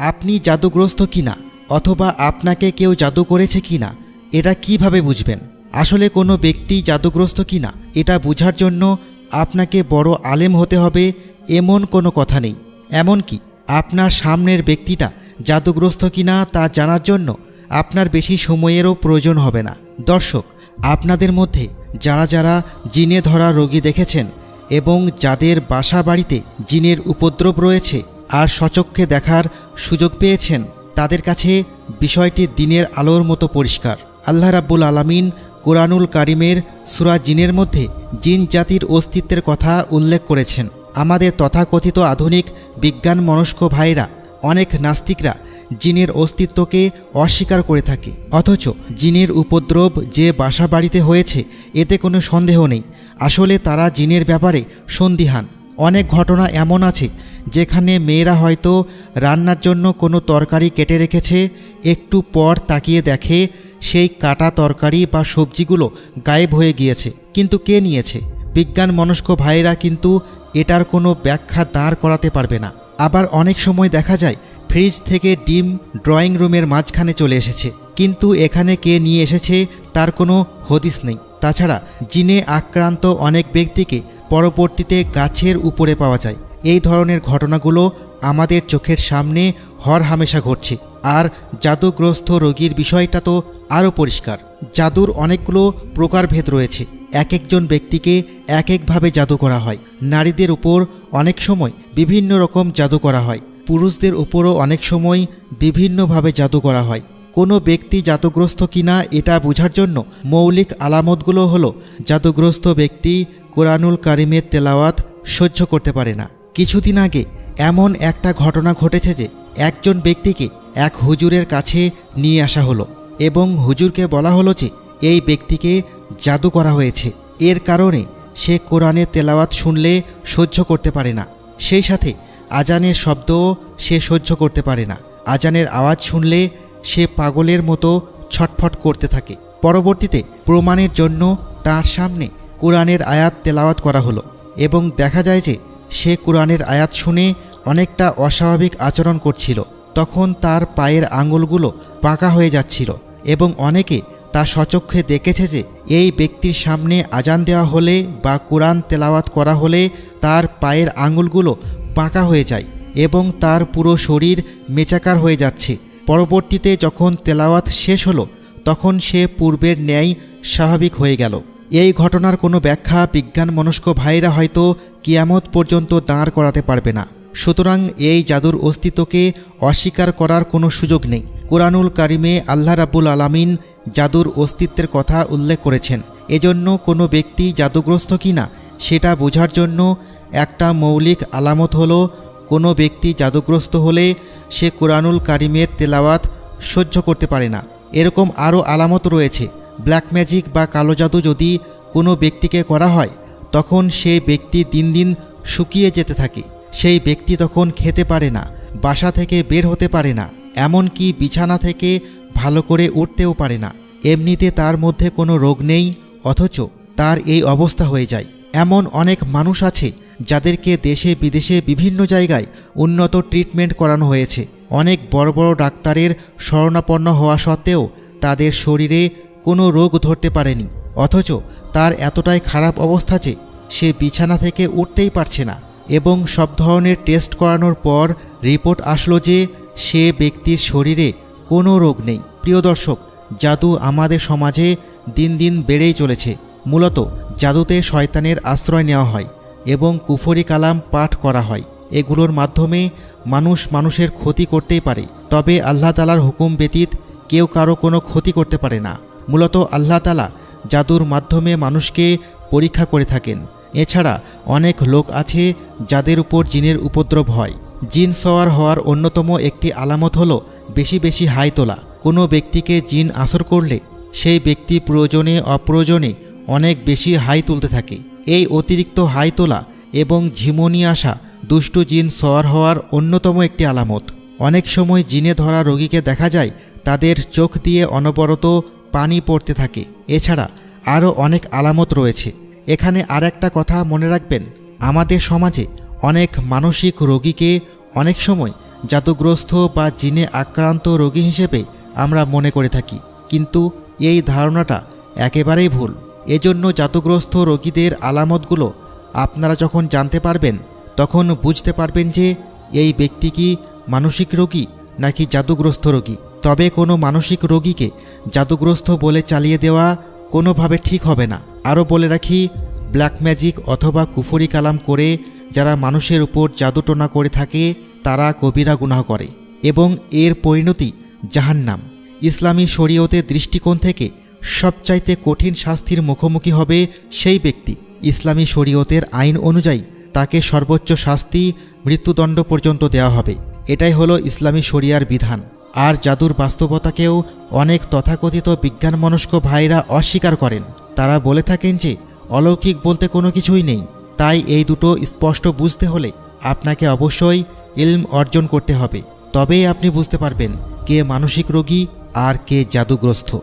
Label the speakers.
Speaker 1: আপনি জাদুগ্রস্ত কিনা, অথবা আপনাকে কেউ জাদু করেছে কিনা, এটা কীভাবে বুঝবেন? আসলে কোনো ব্যক্তি জাদুগ্রস্ত কিনা, এটা বোঝার জন্য আপনাকে বড় আলেম হতে হবে, এমন কোনো কথা নেই। এমনকি আপনার সামনের ব্যক্তিটা জাদুগ্রস্ত কিনা তা জানার জন্য আপনার বেশি সময়েরও প্রয়োজন হবে না। দর্শক, আপনাদের মধ্যে যারা যারা জিনে ধরা রোগী দেখেছেন এবং যাদের বাসা বাড়িতে জিনের উপদ্রব রয়েছে আর সচক্ষে দেখার সুযোগ পেয়েছেন তাদের কাছে বিষয়টি দিনের আলোর মতো পরিষ্কার। আল্লাহ রাব্বুল আলামিন কোরআনুল কারিমের সুরা জিনের মধ্যে জিন জাতির অস্তিত্বের কথা উল্লেখ করেছেন। আমাদের তথাকথিত আধুনিক বিজ্ঞান মনস্ক ভাইরা, অনেক নাস্তিকরা জিনের অস্তিত্বকে অস্বীকার করে থাকে। অথচ জিনের উপদ্রব যে বাসা বাড়িতে হয়েছে, এতে কোনো সন্দেহ নেই। আসলে তারা জিনের ব্যাপারে সন্দিহান। অনেক ঘটনা এমন আছে যেখানে মেয়েরা হয়তো রান্নার জন্য কোনো তরকারি কেটে রেখেছে, একটু পর তাকিয়ে দেখে সেই কাটা তরকারি বা সবজিগুলো গায়েব হয়ে গিয়েছে। কিন্তু কে নিয়েছে? বিজ্ঞান মনস্ক ভাইয়েরা কিন্তু এটার কোনো ব্যাখ্যা দাঁড় করাতে পারবে না। আবার অনেক সময় দেখা যায়, ফ্রিজ থেকে ডিম ড্রয়িং রুমের মাঝখানে চলে এসেছে। কিন্তু এখানে কে নিয়ে এসেছে তার কোনো হদিস নেই। তাছাড়া জিনে আক্রান্ত অনেক ব্যক্তিকে পরবর্তীতে গাছের উপরে পাওয়া যায়। এই ধরনের ঘটনাগুলো আমাদের চোখের সামনে হর হামেশা ঘটছে। আর জাদুগ্রস্ত রোগীর বিষয়টা তো আরও পরিষ্কার। জাদুর অনেকগুলো প্রকারভেদ রয়েছে। এক একজন ব্যক্তিকে এক একভাবে জাদু করা হয়। নারীদের উপর অনেক সময় বিভিন্ন রকম জাদু করা হয়। পুরুষদের উপরও অনেক সময় বিভিন্নভাবে জাদু করা হয়। কোনো ব্যক্তি জাদুগ্রস্ত কিনা এটা বোঝার জন্য মৌলিক আলামতগুলো হলো, জাদুগ্রস্ত ব্যক্তি কোরআনুল কারিমের তেলাওয়াত সহ্য করতে পারে না। কিছুদিন আগে এমন একটা ঘটনা ঘটেছে যে একজন ব্যক্তিকে এক হুজুরের কাছে নিয়ে আসা হলো এবং হুজুরকে বলা হলো যে এই ব্যক্তিকে জাদু করা হয়েছে। এর কারণে সে কোরআনের তেলাওয়াত শুনলে সহ্য করতে পারে না। সেই সাথে আজানের শব্দও সে সহ্য করতে পারে না। আজানের আওয়াজ শুনলে সে পাগলের মতো ছটফট করতে থাকে। পরবর্তীতে প্রমাণের জন্য তার সামনে কোরআনের আয়াত তেলাওয়াত করা হলো এবং দেখা যায় যে সে কোরআনের আয়াত শুনে অনেকটা অস্বাভাবিক আচরণ করছিল। তখন তার পায়ের আঙুলগুলো পাকা হয়ে যাচ্ছিল এবং অনেকে তা সচক্ষে দেখেছে যে এই ব্যক্তির সামনে আজান দেওয়া হলে বা কোরআন তেলাওয়াত করা হলে তার পায়ের আঙুলগুলো পাকা হয়ে যায় এবং তার পুরো শরীর মেচাকার হয়ে যাচ্ছে। পরবর্তীতে যখন তেলাওয়াত শেষ হলো, তখন সে পূর্বের ন্যায় স্বাভাবিক হয়ে গেল। এই ঘটনার কোনো ব্যাখ্যা বিজ্ঞান মনস্ক ভাইরা হয়তো কিয়ামত পর্যন্ত দাঁড় করাতে পারবে না। সুতরাং এই জাদুর অস্তিত্বকে অস্বীকার করার কোনো সুযোগ নেই। কোরআনুল কারিমে আল্লাহ রাবুল আলামিন জাদুর অস্তিত্বের কথা উল্লেখ করেছেন। এজন্য কোনো ব্যক্তি জাদুগ্রস্ত কি না সেটা বোঝার জন্য একটা মৌলিক আলামত হলো, কোনো ব্যক্তি জাদুগ্রস্ত হলে সে কোরআনুল কারিমের তেলাওয়াত সহ্য করতে পারে না। এরকম আরও আলামত রয়েছে। ব্ল্যাক ম্যাজিক বা কালো জাদু যদি কোনো ব্যক্তিকে করা হয়, তখন সেই ব্যক্তি দিন দিন শুকিয়ে যেতে থাকে। সেই ব্যক্তি তখন খেতে পারে না, বাসা থেকে বের হতে পারে না, এমনকি বিছানা থেকে ভালো করে উঠতেও পারে না। এমনিতে তার মধ্যে কোনো রোগ নেই, অথচ তার এই অবস্থা হয়ে যায়। এমন অনেক মানুষ আছে, যাদেরকে দেশে বিদেশে বিভিন্ন জায়গায় উন্নত ট্রিটমেন্ট করানো হয়েছে। অনেক বড় বড় ডাক্তারের শরণাপন্ন হওয়া সত্ত্বেও তাদের শরীরে কোনো রোগ ধরতে পারেনি, অথচ তার এতটাই খারাপ অবস্থা যে সে বিছানা থেকে উঠতেই পারছে না এবং সব ধরনের টেস্ট করানোর পর রিপোর্ট আসলো যে সে ব্যক্তির শরীরে কোনো রোগ নেই। প্রিয় দর্শক, জাদু আমাদের সমাজে দিন দিন বেড়েই চলেছে। মূলত জাদুতে শয়তানের আশ্রয় নেওয়া হয় এবং কুফরি কালাম পাঠ করা হয়। এগুলোর মাধ্যমে মানুষ মানুষের ক্ষতি করতেই পারে। তবে আল্লাহ তালার হুকুম ব্যতীত কেউ কারও কোনো ক্ষতি করতে পারে না। মূলত আল্লাহ তালা জাদুর মাধ্যমে মানুষকে পরীক্ষা করে থাকেন। এছাড়া অনেক লোক আছে যাদের উপর জিনের উপদ্রব হয়। জিন সওয়ার হওয়ার অন্যতম একটি আলামত হলো বেশি বেশি হাই তোলা। কোনো ব্যক্তিকে জিন আসর করলে সেই ব্যক্তি প্রয়োজনে অপ্রয়োজনে অনেক বেশি হাই তুলতে থাকে। এই অতিরিক্ত হাই তোলা এবং ঝিমনি আসা দুষ্টু জিন সওয়ার হওয়ার অন্যতম একটি আলামত। অনেক সময় জিনে ধরা রোগীকে দেখা যায় তাদের চোখ দিয়ে অনবরত পানি পড়তে থাকে। এছাড়া আরও অনেক আলামত রয়েছে। এখানে আর একটা কথা মনে রাখবেন, আমাদের সমাজে অনেক মানসিক রোগীকে অনেক সময় জাদুগ্রস্ত বা জিনে আক্রান্ত রোগী হিসেবে আমরা মনে করে থাকি। কিন্তু এই ধারণাটা একেবারেই ভুল। এজন্য জাদুগ্রস্ত রোগীদের আলামতগুলো আপনারা যখন জানতে পারবেন, তখন বুঝতে পারবেন যে এই ব্যক্তি কি মানসিক রোগী নাকি জাদুগ্রস্ত রোগী। তবে কোনো মানসিক রোগীকে জাদুগ্রস্ত বলে চালিয়ে দেওয়া কোনোভাবে ঠিক হবে না। আরও বলে রাখি, ব্ল্যাক ম্যাজিক অথবা কুফরি কালাম করে যারা মানুষের উপর জাদুটোনা করে থাকে, তারা কবিরা গুনাহ করে এবং এর পরিণতি জাহান্নাম। ইসলামী শরীয়তের দৃষ্টিকোণ থেকে সবচাইতে কঠিন শাস্তির মুখোমুখি হবে সেই ব্যক্তি। ইসলামী শরীয়তের আইন অনুযায়ী তাকে সর্বোচ্চ শাস্তি মৃত্যুদণ্ড পর্যন্ত দেওয়া হবে। এটাই হলো ইসলামী শরিয়ার বিধান। আর জাদুর বাস্তবতাকেও অনেক তথাকথিত বিজ্ঞানমনস্ক ভাইরা অস্বীকার করেন। তারা বলে থাকেন যে, অলৌকিক বলতে কোনো কিছুই নেই। তাই এই দুটো স্পষ্ট বুঝতে হলে আপনাকে অবশ্যই ইলম অর্জন করতে হবে। তবেই আপনি বুঝতে পারবেন কে মানসিক রোগী আর কে জাদুগ্রস্ত।